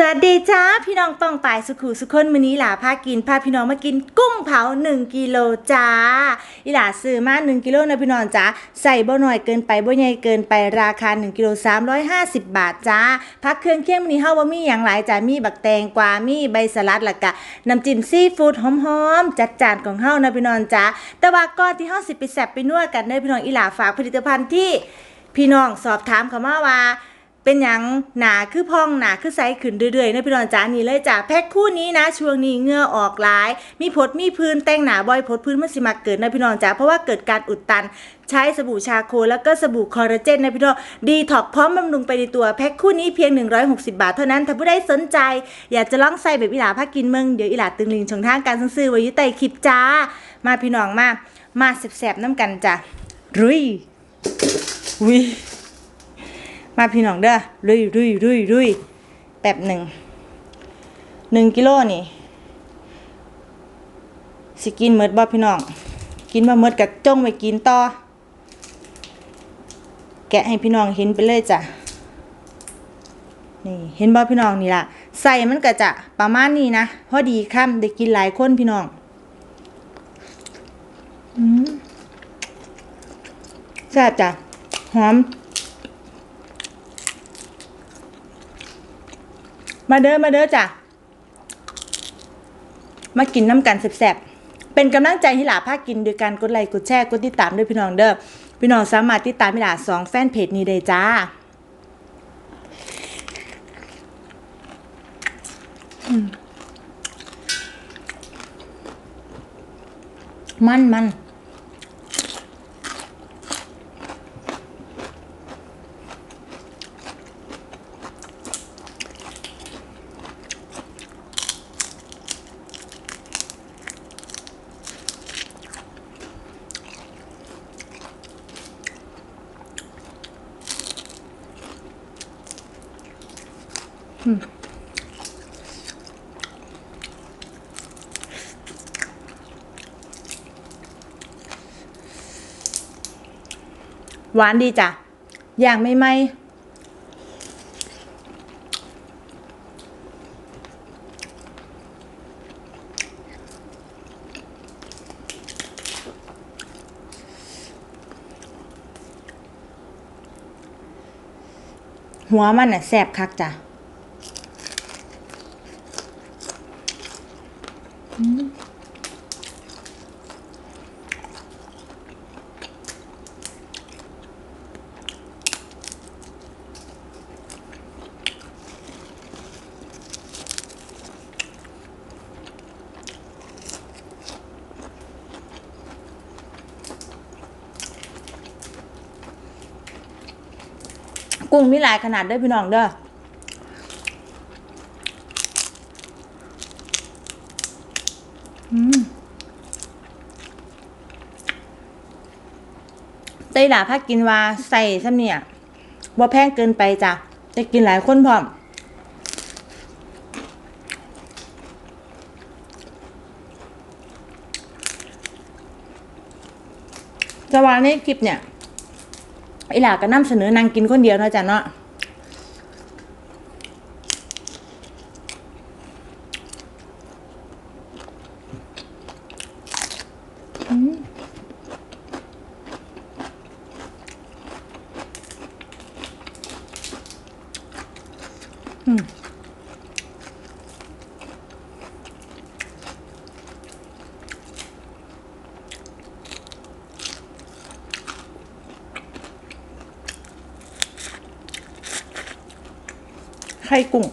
สวัสดีจ้าพี่น้องป้องปายสุขุสุคนมื้อนี้หลาพากินพาพี่น้องมากินกุ้งเผา 1กิโลจ้าอีหลาซื้อมา1กิโลนะพี่น้องจ้าใส่บ่หน่อยเกินไปบ่ใหญ่เกินไปราคา1กิโล350 บาทจ้าพักเครื่องเคียงมื้อนี้เฮาบ่มีหยังหลายจ้ามีบักแตงกวามีใบสลัดล้วก็น้ำจิ้มซีฟู้ดหอมๆจัดจานของเฮานะพี่น้องจ้าแต่ว่าก่อนที่เฮาสิไปแซ่บไปนัวกันเด้อพี่น้องอีหลาฝากผลิตภัณฑ์ที่พี่น้องสอบถามเขามาว่า เป็นหยังหนาคือพองหนาคือไซส์ขึ้นเรื่อยๆนะพี่น้องจ้านี่เลยจ้าแพ็คคู่นี้นะ ช่วงนี้เหงื่อออกหลาย มีผดมีพื้นแต่งหนาบ่อยผดพื้นมันสิมาเกิดนะพี่น้องจ้าเพราะว่าเกิดการอุดตันใช้สบู่ชาโคแล้วก็สบู่คอลลาเจนนะพี่น้องดีท็อกพร้อมบำรุงไปในตัวแพ็คคู่นี้เพียง 160 บาทเท่านั้นถ้าผู้ใดสนใจ อยากจะลองใส่แบบอีหลาพักกินเมืองเดี๋ยวอีหลาตึงลิงช่องทางการซื้อไว้ยุใต้คลิปจ้า มาพี่น้องมามาแสบๆน้ำกันจ้ารุยวิ มาพี่น้องเด้อรุยรุยรุยรุยแป๊บหนึ่งหนึ่งกิโลนี่สิกินเมดบ่พี่น้อง กินบ่เมดกับจ้องไปกินต่อ แกะให้พี่น้องเห็นไปเลยจ้ะ นี่เห็นบ่พี่น้องนี่ล่ะ ใส่มันก็จะประมาณนี้นะ พอดีค่ำได้กินหลายคนพี่น้อง อืมแซ่บจ้ะ หอม มาเด้อมาเด้อจ้ะมากินน้ำกันแซ่บๆเป็นกำลังใจให้หลาภาคกินโดยการกดไลค์กดแชร์กดติดตามด้วยพี่น้องเด้อพี่น้องสามารถติดตามพี่หลาสองแฟนเพจนี้ได้จ้ามมันมัน หวานดีจ้ะอย่างไม่ไหมหัวมันน่ะแสบคักจ้ะ กุ้งมีหลายขนาดเด้อพี่น้องเด้ออืมไต้หลาพักกินว่าใส่ซ้ำเนี่ยบ่าแพงเกินไปจ้ะจะกินหลายคนพร้อมจะวางในคลิปเนี่ย อีหลาก็นำเสนอนางกินคนเดียวเนาะจ้ะเนาะ ไข่กุ้ง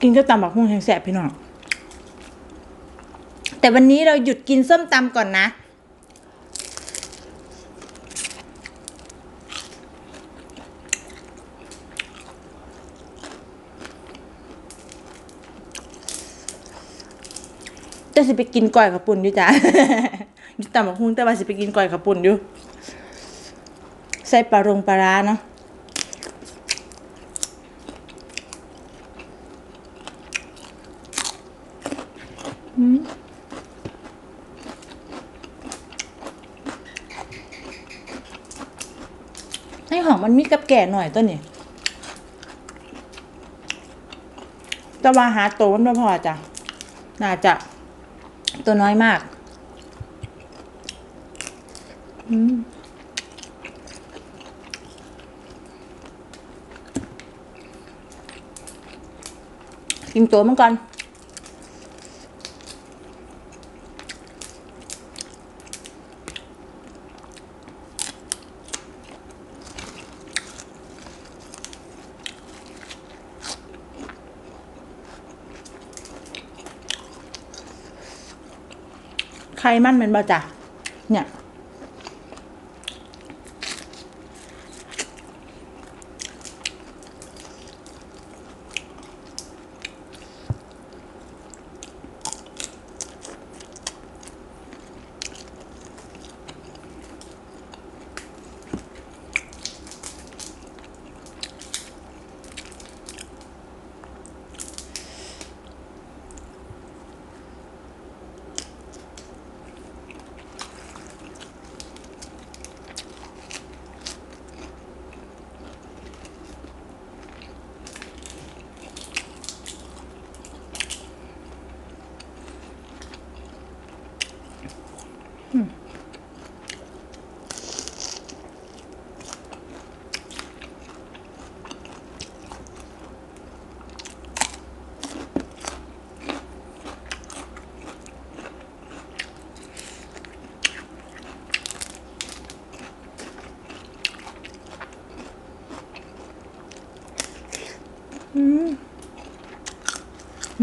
กินก็ตำบักหุ่งแห้งแสบพี่น้องแต่วันนี้เราหยุดกินส้มตำก่อนนะ แจะสิไปกินก่อยกับปุ่นอยู่จ้าอยู่ต่ำบักฮุ้งแต่ว่าสิไปกินก่อยกับปุ่นอยู่ ใส่ปลารงปลาร้าเนาะอืมไอหอมมันมีกับแก่หน่อยตัวนี้จะว่าหาโตมันไม่พอจ้ะ น่าจะ ตัวน้อยมากกินตัวมันก่อน มันเป็นบ่จ้ะเนี่ย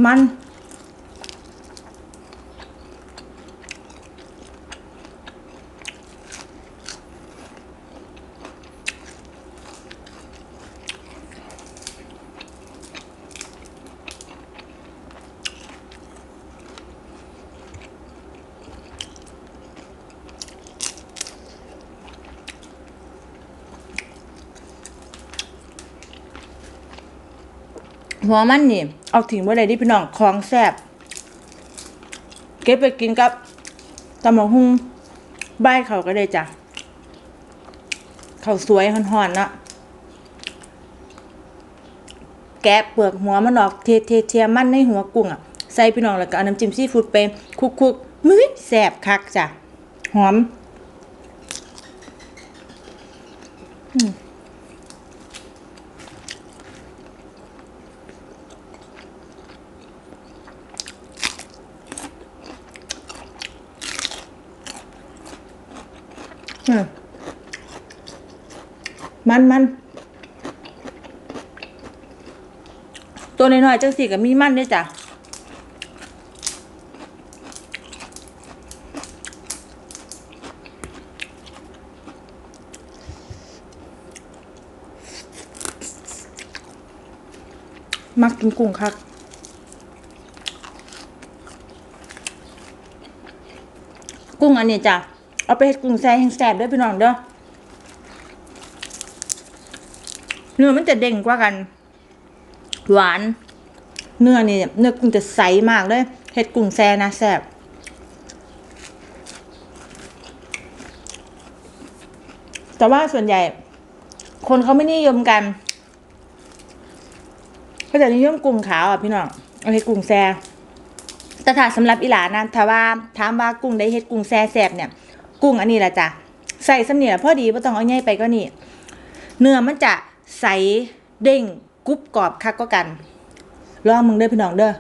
มัน หัวมันนี่ เอาถิ่งไว้เลยที่พี่น้องของแซ่บเก็บไปกินกับตำมะฮุ่งบ้ายเขาก็ได้จ้ะเขาสวยห่อนๆเนาะแกะเปลือกหัวมันออกเทเทเทียมันในหัวกุ้งอะใส่พี่น้องแล้วก็เอาน้ำจิ้มซีฟู้ดไปคลุกมื้อแซ่บคักจ้ะ หอม อืม มันมันตัวน้อยๆจังสี่กับมีมันด้วยจ้ะมักกินกุ้งคักกุ้งอันนี้จ้ะ เอาไปเฮ็ดกุ้งแซ่แห้งแซ่บด้วยพี่น้องเด้อ เนื้อมันจะเด้งกว่ากัน หวาน เนื้อนี่เนื้อกุ้งจะใสมากเลยเฮ็ดกุ้งแซ่นะแซ่บแต่ว่าส่วนใหญ่ คนเขาไม่นิยมกันเขาจะนิยมกุ้งขาวอะพี่น้องเอาเฮ็ดกุ้งแซ่แต่ถ้าสำหรับอีหลานะถ้าว่าถามว่ากุ้งได้เฮ็ดกุ้งแซ่แซ่บเนี่ย กุ้งอันนี้แหละจ้ะใส่สำเนียพอดีไม่ต้องเอาใหญ่ไปก็นี่ เนื้อมันจะ ใสเด้งกรุบกรอบคักก็กันลองมึงเด้อพี่น้องเด้อ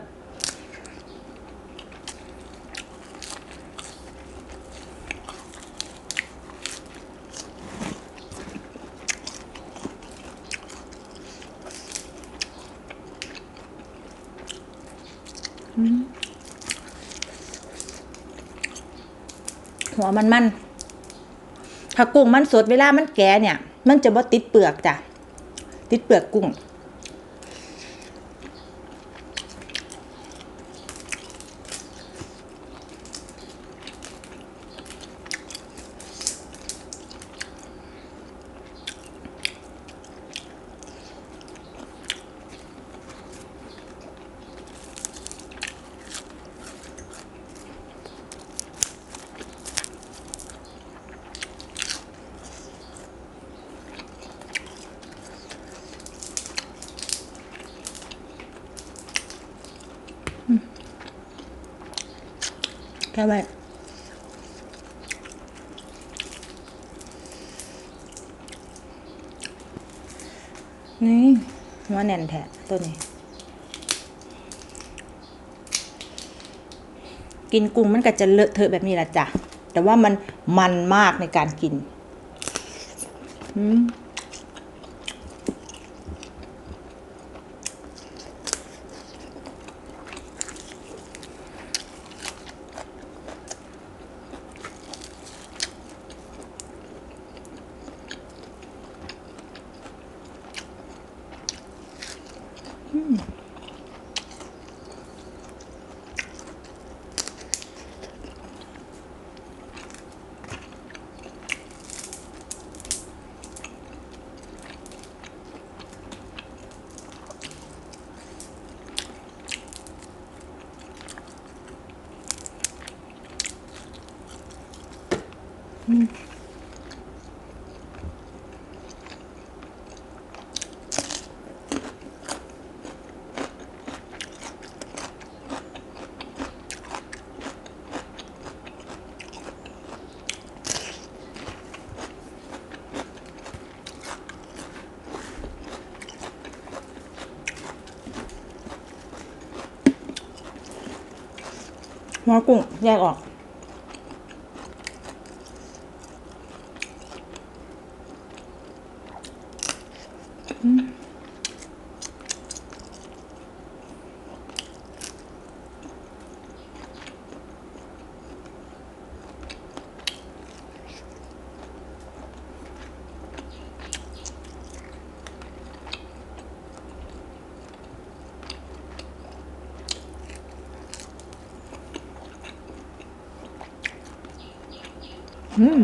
หัวมันมันถ้ากุ้งมันสดเวลามันแก่เนี่ย มันจะบ่ติดเปลือกจ้ะ ติดเปลือกกุ้ง แค่ไว้นี่ว่าแน่นแทะตัวนี้ กินกุ้งมันก็จะเลอะเทอะแบบนี้ละจ้ะ แต่ว่ามันมันมากในการกิน อืม หม้อกุ้งแยกออก อืม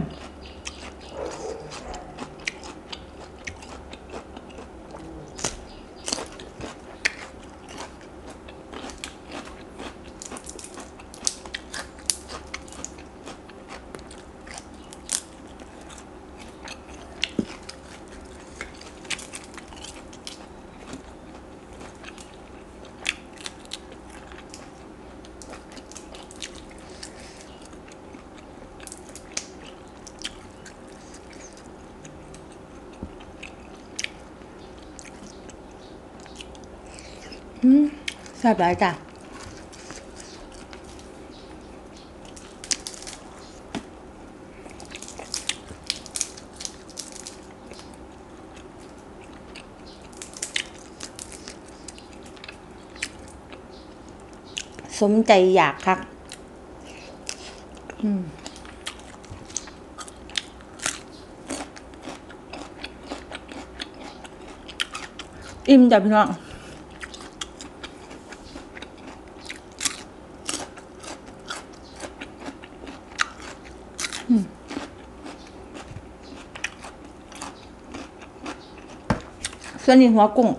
อืม แซ่บหลายจ้ะสมใจอยากคักอืมอิ่มจ้ะพี่น้อง ส่วนนี้หัวกุ้ง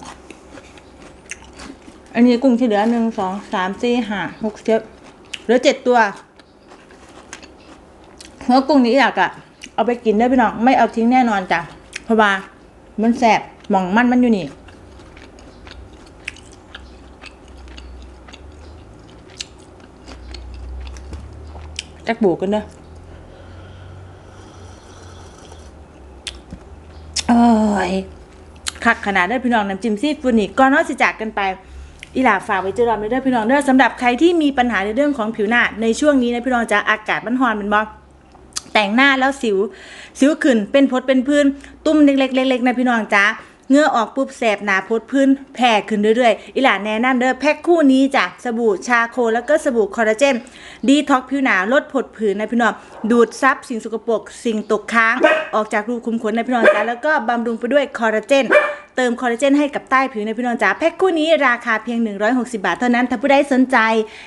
อันนี้กุ้งที่เหลือหนึ่งสองสามสี่ห้าหกเจ็ดเหลือเจ็ดตัว หัวกุ้งนี้อยากอะเอาไปกินได้พี่น้องไม่เอาทิ้งแน่นอนจ้ะเพราะว่ามันแสบหมองมันมันอยู่นี่จักบูกันเด้อ เอ้ย คักขนาดเด้อพี่น้องน้ำจิ้มซีฟูดนี่ก่อนเนาะสิจากกันไปอีหลาฝากไว้เจอรอมเด้อพี่น้องเด้อสำหรับใครที่มีปัญหาในเรื่องของผิวหน้าในช่วงนี้นะพี่น้องจะอากาศมันฮอนแมันบอกแต่งหน้าแล้วสิว สิวขึ้นเป็นพดเป็นพื้น ตุ้มเล็กๆเล็กๆนะพี่น้องจ้า เงื่อออกปุ๊บแสบหนาพดพื้นแผ่ขึ้นเรื่อยๆ อีหลานแนะนำเด้อแพ็คคู่นี้จ้ะสบู่ชาโคแล้วก็สบู่คอลลาเจนดีท็อกผิวหนาลดผดผื่นนะพี่น้องดูดซับสิ่งสกปรกสิ่งตกค้าง ออกจากรูขุมขนนะพี่น้องจ้าแล้วก็บำรุงไปด้วยคอลลาเจนเติมคอลลาเจนให้กับใต้ผิวในพี่น้องจ๋าแพ็คคู่นี้ราคาเพียง 160 บาทเท่านั้น ถ้าผู้ใดสนใจ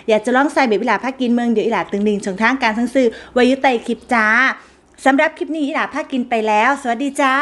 อยากจะลองใส่เบบอิหลาผ้ากินเมืองเดี๋ยวอิหลาตึงดิงช่องทางการทั้งซื้อวายุไตคลิปจ้าสำหรับคลิปนี้อิหลาผ้ากินไปแล้ว สวัสดีจ้า